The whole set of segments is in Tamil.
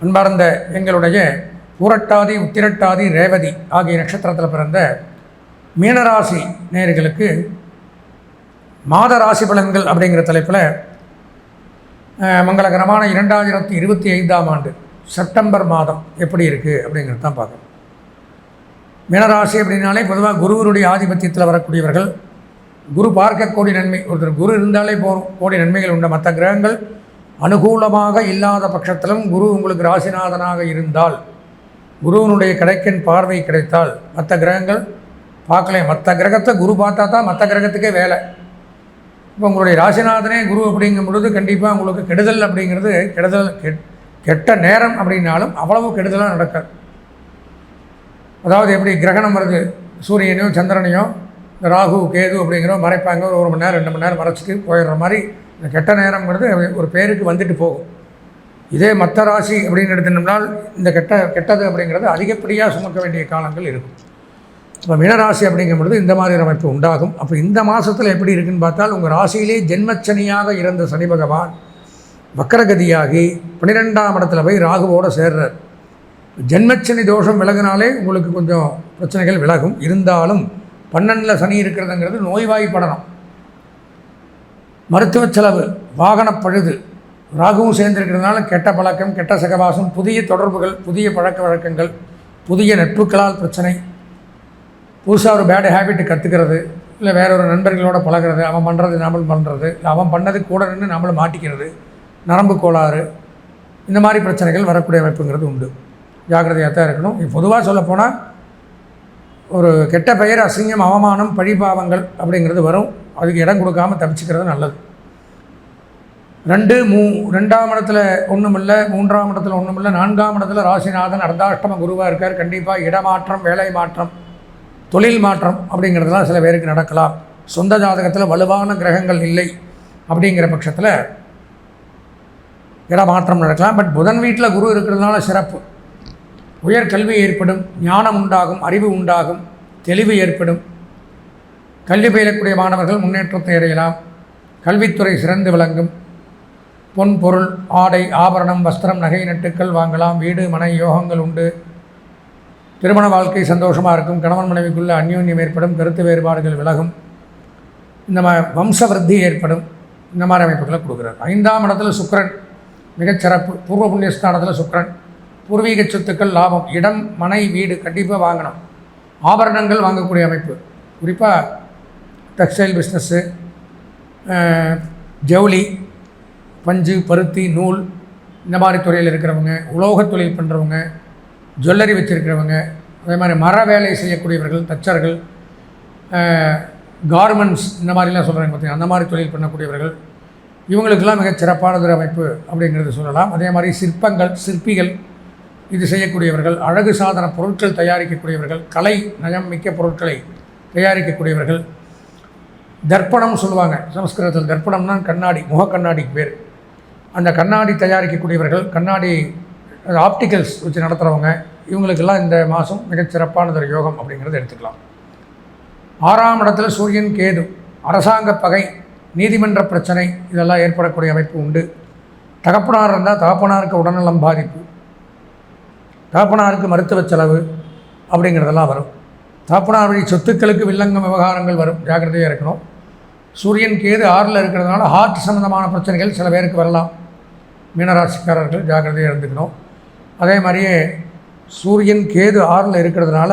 அன்பார்ந்த எங்களுடைய ஊரட்டாதி உத்திரட்டாதி ரேவதி ஆகிய நட்சத்திரத்தில் பிறந்த மீனராசி நேயர்களுக்கு மாத ராசி பலன்கள் அப்படிங்கிற தலைப்பில் மங்களகரமான இரண்டாயிரத்தி இருபத்தி ஐந்தாம் ஆண்டு செப்டம்பர் மாதம் எப்படி இருக்குது அப்படிங்கிறது தான் பார்க்குறோம் மீனராசி அப்படின்னாலே பொதுவாக குருவருடைய ஆதிபத்தியத்தில் வரக்கூடியவர்கள் குரு பார்க்க கோடி நன்மை ஒருத்தர் குரு இருந்தாலே போகும் கோடி நன்மைகள் உண்டு. மற்ற கிரகங்கள் அனுகூலமாக இல்லாத பட்சத்திலும் குரு உங்களுக்கு ராசிநாதனாக இருந்தால் குருவனுடைய கிடைக்கின் பார்வை கிடைத்தால் மற்ற கிரகங்கள் பார்க்கல மற்ற கிரகத்தை குரு பார்த்தா தான் மற்ற கிரகத்துக்கே வேலை. இப்போ உங்களுடைய ராசிநாதனே குரு அப்படிங்கும் பொழுது கண்டிப்பாக உங்களுக்கு கெடுதல் அப்படிங்கிறது கெடுதல் கெட்- கெட்ட நேரம் அப்படின்னாலும் அவ்வளவு கெடுதலாக நடக்காது. அதாவது எப்படி கிரகணம் வருது சூரியனையும் சந்திரனையும் இந்த ராகு கேது அப்படிங்கிறோம் மறைப்பாங்க ஒரு ஒரு மணி நேரம் ரெண்டு மணி நேரம் மறைச்சிட்டு போயிடுற மாதிரி இந்த கெட்ட நேரங்கிறது ஒரு பேருக்கு வந்துட்டு போகும். இதே மற்ற ராசி அப்படின்னு எடுத்துனோம்னால் இந்த கெட்ட கெட்டது அப்படிங்கிறது அதிகப்படியாக சுமக்க வேண்டிய காலங்கள் இருக்கும். இப்போ மீனராசி அப்படிங்கும் பொழுது இந்த மாதிரி அமைப்பு உண்டாகும். அப்போ இந்த மாதத்தில் எப்படி இருக்குன்னு பார்த்தால் உங்கள் ராசியிலே ஜென்மச்சனியாக இருந்த சனி பகவான் வக்கரகதியாகி பன்னிரெண்டாம் இடத்துல போய் ராகுவோடு சேர்றார். ஜென்மச்சனி தோஷம் விலகினாலே உங்களுக்கு கொஞ்சம் பிரச்சனைகள் விலகும். இருந்தாலும் பன்னெண்டில் சனி இருக்கிறதுங்கிறது நோய்வாய்ப்படணும். மருத்துவ செலவு வாகனப் பழுது ராகுவும் சேர்ந்திருக்கிறதுனால கெட்ட பழக்கம் கெட்ட சகவாசம் புதிய தொடர்புகள் புதிய பழக்க வழக்கங்கள் புதிய நட்புகளால் பிரச்சனை. புதுசாக ஒரு பேட் ஹேபிட் கற்றுக்கிறது இல்லை வேற ஒரு நண்பர்களோட பழகுறது அவன் பண்ணுறது நாமளும் பண்ணுறது இல்லை அவன் பண்ணது கூட நின்று நாமளும் மாட்டிக்கிறது நரம்பு கோளாறு இந்த மாதிரி பிரச்சனைகள் வரக்கூடிய அமைப்புங்கிறது உண்டு. ஜாக்கிரதையாக தான் இருக்கணும் பொதுவாக சொல்லப்போனால் ஒரு கெட்ட பெயர் அசிங்கம் அவமானம் பழிபாவங்கள் அப்படிங்கிறது வரும். அதுக்கு இடம் கொடுக்காம தப்பிச்சுக்கிறது நல்லது. ரெண்டு மூ ரெண்டாம் இடத்துல ஒன்றும் இல்லை மூன்றாம் இடத்துல ஒன்றும் இல்லை நான்காம் இடத்துல ராசிநாதன் அர்த்தாஷ்டம குருவாக இருக்கார். கண்டிப்பாக இடமாற்றம் வேலை மாற்றம் தொழில் மாற்றம் அப்படிங்கிறதுலாம் சில பேருக்கு நடக்கலாம். சொந்த ஜாதகத்தில் வலுவான கிரகங்கள் இல்லை அப்படிங்கிற பட்சத்தில் இடமாற்றம் நடக்கலாம். பட் புதன் வீட்டில் குரு இருக்கிறதுனால சிறப்பு. உயர்கல்வி ஏற்படும் ஞானம் உண்டாகும் அறிவு உண்டாகும் தெளிவு ஏற்படும். கல்வி பயிலக்கூடிய மாணவர்கள் முன்னேற்றத்தை அடையலாம். கல்வித்துறை சிறந்து விளங்கும். பொன் பொருள் ஆடை ஆபரணம் வஸ்திரம் நகை நட்டுக்கள் வாங்கலாம். வீடு மனை யோகங்கள் உண்டு. திருமண வாழ்க்கை சந்தோஷமாக இருக்கும். கணவன் மனைவிக்குள்ள அந்யோன்யம் ஏற்படும். கருத்து வேறுபாடுகள் விலகும். இந்த மாதிரி வம்சவருத்தி ஏற்படும். இந்த மாதிரி அமைப்புகளை கொடுக்குறார். ஐந்தாம் இடத்துல சுக்கரன். மிகச்சிறப்பு. பூர்வ புண்ணியஸ்தானத்தில் சுக்கரன். பூர்வீக சொத்துக்கள் லாபம் இடம் மனை வீடு கண்டிப்பாக வாங்கணும். ஆபரணங்கள் வாங்கக்கூடிய அமைப்பு. குறிப்பாக டெக்ஸ்டைல் பிஸ்னஸ்ஸு ஜவுளி பஞ்சு பருத்தி நூல் இந்த மாதிரி துறையில் இருக்கிறவங்க உலோகத் தொழில் பண்ணுறவங்க ஜுவல்லரி வச்சுருக்கிறவங்க அதே மாதிரி மர வேலை செய்யக்கூடியவர்கள் தச்சர்கள் கார்மெண்ட்ஸ் இந்த மாதிரிலாம் சொல்கிறாங்க பார்த்தீங்கன்னா அந்த மாதிரி தொழில் பண்ணக்கூடியவர்கள் இவங்களுக்கெல்லாம் மிகச் சிறப்பானதொரு அமைப்பு அப்படிங்கிறது சொல்லலாம். அதே மாதிரி சிற்பங்கள் சிற்பிகள் இது செய்யக்கூடியவர்கள் அழகு சாதன பொருட்கள் தயாரிக்கக்கூடியவர்கள் கலை நயம் மிக்க பொருட்களை தயாரிக்கக்கூடியவர்கள். தர்ப்பணம் சொல்லுவாங்க சமஸ்கிருதத்தில் தர்ப்பணம்னா கண்ணாடி முக கண்ணாடிக்கு பேர். அந்த கண்ணாடி தயாரிக்கக்கூடியவர்கள் கண்ணாடி ஆப்டிகல்ஸ் வச்சு நடத்துகிறவங்க இவங்களுக்கெல்லாம் இந்த மாதம் மிகச்சிறப்பானதொரு யோகம் அப்படிங்கிறத எடுத்துக்கலாம். ஆறாம் இடத்துல சூரியன் கேது அரசாங்க பகை நீதிமன்ற பிரச்சனை இதெல்லாம் ஏற்படக்கூடிய அமைப்பு உண்டு. தகப்பனார் இருந்தால் தகப்பனாருக்கு உடல்நலம் பாதிப்பு. தாப்பனாருக்கு மருத்துவ செலவு அப்படிங்கிறதெல்லாம் வரும். தாப்பனார் வழி சொத்துக்களுக்கு வில்லங்கம் விவகாரங்கள் வரும். ஜாக்கிரதையாக இருக்கணும். சூரியன் கேது ஆறில் இருக்கிறதுனால ஹார்ட் சம்மந்தமான பிரச்சனைகள் சில பேருக்கு வரலாம். மீனராசிக்காரர்கள் ஜாக்கிரதையாக இருந்துக்கணும். அதே மாதிரியே சூரியன் கேது ஆறில் இருக்கிறதுனால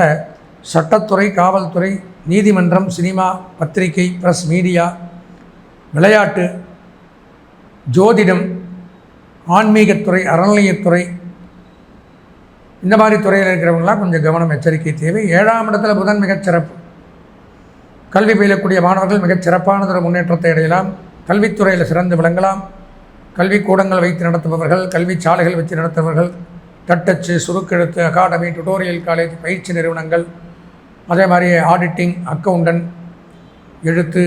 சட்டத்துறை காவல்துறை நீதிமன்றம் சினிமா பத்திரிகை ப்ரெஸ் மீடியா விளையாட்டு ஜோதிடம் ஆன்மீகத்துறை அறநிலையத்துறை இந்த மாதிரி துறையில் இருக்கிறவங்களாம் கொஞ்சம் கவனம் எச்சரிக்கை தேவை. ஏழாம் இடத்துல புதன் மிகச்சிறப்பு கல்வி பயிலக்கூடிய மாணவர்கள் மிகச் சிறப்பானதொரு முன்னேற்றத்தை அடையலாம். கல்வித்துறையில் சிறந்து விளங்கலாம். கல்விக்கூடங்கள் வைத்து நடத்துபவர்கள் கல்வி சாலைகள் வச்சு நடத்துபவர்கள் தட்டச்சு சுருக்கெழுத்து அகாடமி டுட்டோரியல் காலேஜ் பயிற்சி நிறுவனங்கள் அதே மாதிரி ஆடிட்டிங் அக்கௌண்டன்ட் எழுத்து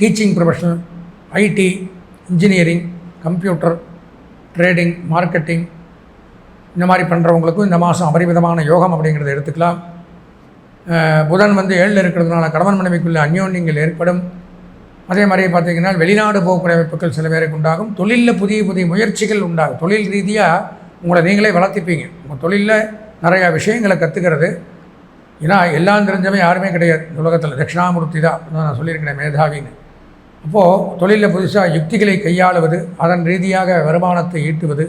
teaching professional IT engineering computer trading marketing இந்த மாதிரி பண்ணுறவங்களுக்கும் இந்த மாதம் அபரிமிதமான யோகம் அப்படிங்கிறத எடுத்துக்கலாம். புதன் வந்து ஏழில் இருக்கிறதுனால கணவன் மனைவிக்குள்ள அந்யோன்யங்கள் ஏற்படும். அதே மாதிரி பார்த்தீங்கன்னா வெளிநாடு போகக்கூடிய அமைப்புகள் சில பேருக்கு உண்டாகும். தொழிலில் புதிய புதிய முயற்சிகள் உண்டாகும். தொழில் ரீதியாக உங்களை நீங்களே வளர்த்திப்பீங்க. உங்கள் தொழிலில் நிறையா விஷயங்களை கற்றுக்கிறது ஏன்னா எல்லாம் தெரிஞ்சவன் யாருமே கிடையாது. உலகத்தில் தட்சிணாமூர்த்தி தான் நான் சொல்லியிருக்கிறேன் மேதாவின்னு. அப்போது தொழிலில் புதுசாக யுக்திகளை கையாளுவது அதன் ரீதியாக வருமானத்தை ஈட்டுவது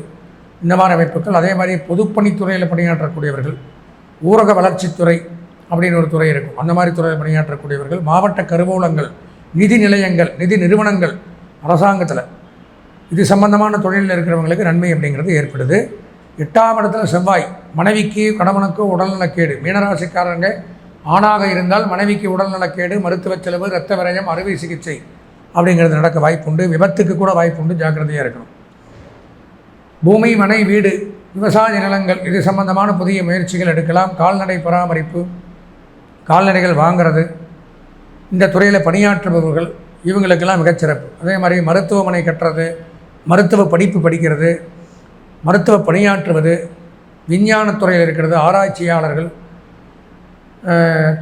இந்த மாதிரி அமைப்புகள் அதே மாதிரி பொதுப்பணித்துறையில் பணியாற்றக்கூடியவர்கள் ஊரக வளர்ச்சித்துறை அப்படின்னு ஒரு துறை இருக்கும். அந்த மாதிரி துறையில் பணியாற்றக்கூடியவர்கள் மாவட்ட கருவூலங்கள் நிதி நிலையங்கள் நிதி நிறுவனங்கள் அரசாங்கத்தில். இது சம்பந்தமான தொழிலில் இருக்கிறவங்களுக்கு நன்மை அப்படிங்கிறது ஏற்படுது. எட்டாம் இடத்துல செவ்வாய் மனைவிக்கு கணவனுக்கு உடல்நலக்கேடு. மீனராசிக்காரங்க ஆணாக இருந்தால் மனைவிக்கு உடல்நலக்கேடு மருத்துவ செலவு இரத்த விரயம் அறுவை சிகிச்சை அப்படிங்கிறது நடக்க வாய்ப்புண்டு. விபத்துக்கு கூட வாய்ப்புண்டு. ஜாக்கிரதையாக இருக்கணும். பூமி மனை வீடு விவசாய நிலங்கள் இது சம்பந்தமான புதிய முயற்சிகள் எடுக்கலாம். கால்நடை பராமரிப்பு கால்நடைகள் வாங்கிறது இந்த துறையில் பணியாற்றுபவர்கள் இவங்களுக்கெல்லாம் மிகச்சிறப்பு. அதே மாதிரி மருத்துவமனை கட்டுறது மருத்துவ படிப்பு படிக்கிறது மருத்துவ பணியாற்றுவது விஞ்ஞானத்துறையில் இருக்கிறது ஆராய்ச்சியாளர்கள்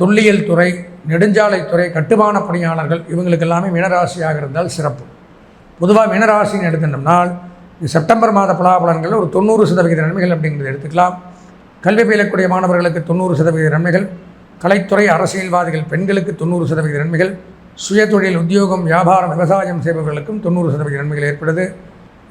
தொல்லியல் துறை நெடுஞ்சாலைத்துறை கட்டுமான பணியாளர்கள் இவங்களுக்கு எல்லாமே மீனராசியாக இருந்தால் சிறப்பு. பொதுவாக மீனராசின்னு எடுத்துட்டோம்னால் செப்டம்பர் மாத பலாபலன்கள் ஒரு தொண்ணூறு சதவிகித நன்மைகள் அப்படிங்கிறத எடுத்துக்கலாம். கல்வி பயிலக்கூடிய மாணவர்களுக்கு தொண்ணூறு சதவீத நன்மைகள். கலைத்துறை அரசியல்வாதிகள் பெண்களுக்கு தொண்ணூறு சதவீத நன்மைகள். சுயதொழில் உத்தியோகம் வியாபாரம் விவசாயம் செய்பவர்களுக்கும் தொண்ணூறு சதவீத நன்மைகள் ஏற்படுது.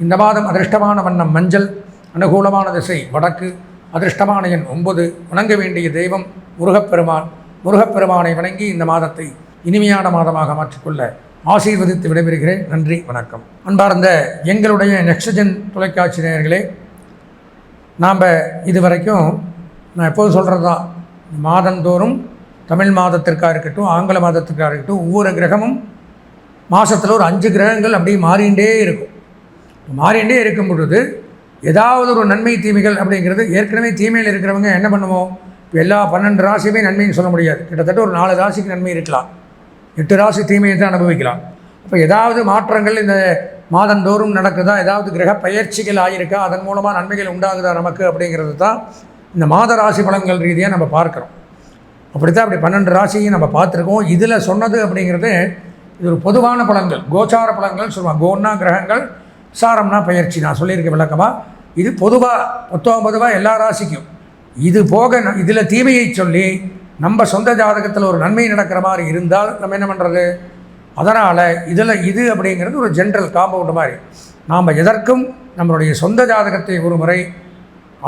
இந்த மாதம் அதிர்ஷ்டமான வண்ணம் மஞ்சள் அனுகூலமான திசை வடக்கு அதிர்ஷ்டமான எண் ஒன்பது வணங்க வேண்டிய தெய்வம் முருகப்பெருமான் முருகப்பெருமானை வணங்கி இந்த மாதத்தை இனிமையான மாதமாக மாற்றிக்கொள்ள ஆசீர்வதித்து விடைபெறுகிறேன். நன்றி வணக்கம். அன்பார்ந்த எங்களுடைய நெக்ஸ்டஜன் தொலைக்காட்சி நேயர்களே நாம் இது வரைக்கும் நான் எப்போதும் சொல்கிறது தான் மாதந்தோறும் தமிழ் மாதத்திற்காக இருக்கட்டும் ஆங்கில மாதத்திற்காக இருக்கட்டும் ஒவ்வொரு கிரகமும் மாதத்தில் ஒரு அஞ்சு கிரகங்கள் அப்படியே மாறிண்டே இருக்கும். மாறிண்டே இருக்கும் பொழுது ஏதாவது ஒரு நன்மை தீமைகள் அப்படிங்கிறது ஏற்கனவே தீமையில் இருக்கிறவங்க என்ன பண்ணுவோம்? இப்போ எல்லா பன்னெண்டு ராசியுமே நன்மைன்னு சொல்ல முடியாது. கிட்டத்தட்ட ஒரு நாலு ராசிக்கு நன்மை இருக்கலாம். எட்டு ராசி தீமையை தான் அனுபவிக்கலாம். அப்போ ஏதாவது மாற்றங்கள் இந்த மாதந்தோறும் நடக்குதா? ஏதாவது கிரக பயிற்சிகள் ஆகியிருக்கா அதன் மூலமாக நன்மைகள் உண்டாகுதா நமக்கு அப்படிங்கிறது தான் இந்த மாத ராசி பலன்கள் ரீதியாக நம்ம பார்க்குறோம். அப்படி தான் அப்படி பன்னெண்டு ராசியும் நம்ம பார்த்துருக்கோம். இதில் சொன்னது அப்படிங்கிறது இது ஒரு பொதுவான பலன்கள். கோச்சார பலன்கள் சொல்லுவாங்க. கோன்னா கிரகங்கள் சாரம்னா பயிற்சி. நான் சொல்லியிருக்கேன் விளக்கமாக இது பொதுவாக மொத்தம் பொதுவாக எல்லா ராசிக்கும். இது போக இதில் தீமையை சொல்லி நம்ம சொந்த ஜாதகத்தில் ஒரு நன்மை நடக்கிற மாதிரி இருந்தால் நம்ம என்ன பண்ணுறது அதனால் இதில் இது அப்படிங்கிறது ஒரு ஜென்ரல் காம்பவுண்டு மாதிரி. நாம் எதற்கும் நம்மளுடைய சொந்த ஜாதகத்தை ஒரு முறை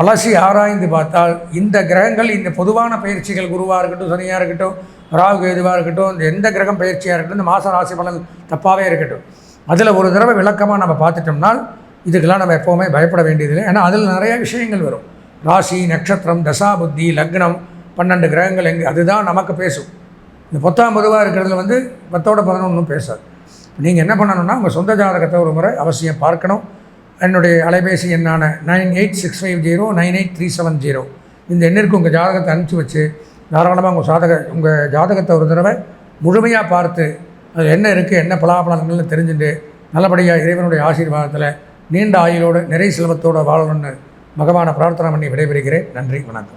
அலசி ஆராய்ந்து பார்த்தால் இந்த கிரகங்கள் இந்த பொதுவான பயிற்சிகள் குருவாக இருக்கட்டும் சனியாக இருக்கட்டும் ராகு எதுவாக இருக்கட்டும் இந்த எந்த கிரகம் பயிற்சியாக இருக்கட்டும் இந்த மாத ராசி பலன் தப்பாகவே இருக்கட்டும். அதில் ஒரு தடவை விளக்கமாக நம்ம பார்த்துட்டோம்னால் இதுக்கெல்லாம் நம்ம எப்போவுமே பயப்பட வேண்டியதில்லை. ஏன்னா அதில் நிறைய விஷயங்கள் வரும். ராசி நட்சத்திரம் தசாபுத்தி லக்னம் பன்னெண்டு கிரகங்கள் எங்கே அதுதான் நமக்கு பேசும். இந்த பத்தாம் பொதுவாக இருக்கிறதுல வந்து பத்தோட பதினொன்றும் பேசாது. நீங்கள் என்ன பண்ணணும்னா உங்கள் சொந்த ஜாதகத்தை ஒரு முறை அவசியம் பார்க்கணும். என்னுடைய அலைபேசி எண்ணான nine eight six five zero nine eight three seven zero. இந்த எண்ணிற்கு உங்கள் ஜாதகத்தை அனுப்பிச்சி வச்சு தாராளமாக உங்கள் சாதக உங்கள் ஜாதகத்தை ஒரு தடவை முழுமையாக பார்த்து அது என்ன இருக்குது என்ன பலாபலங்கள்னு தெரிஞ்சுட்டு நல்லபடியாக இறைவனுடைய ஆசீர்வாதத்தில் நீண்ட ஆயுளோடு நிறை செல்வத்தோடு வாழணும்னு பகவானை பிரார்த்தனை பண்ணி விடைபெறுகிறேன். நன்றி வணக்கம்.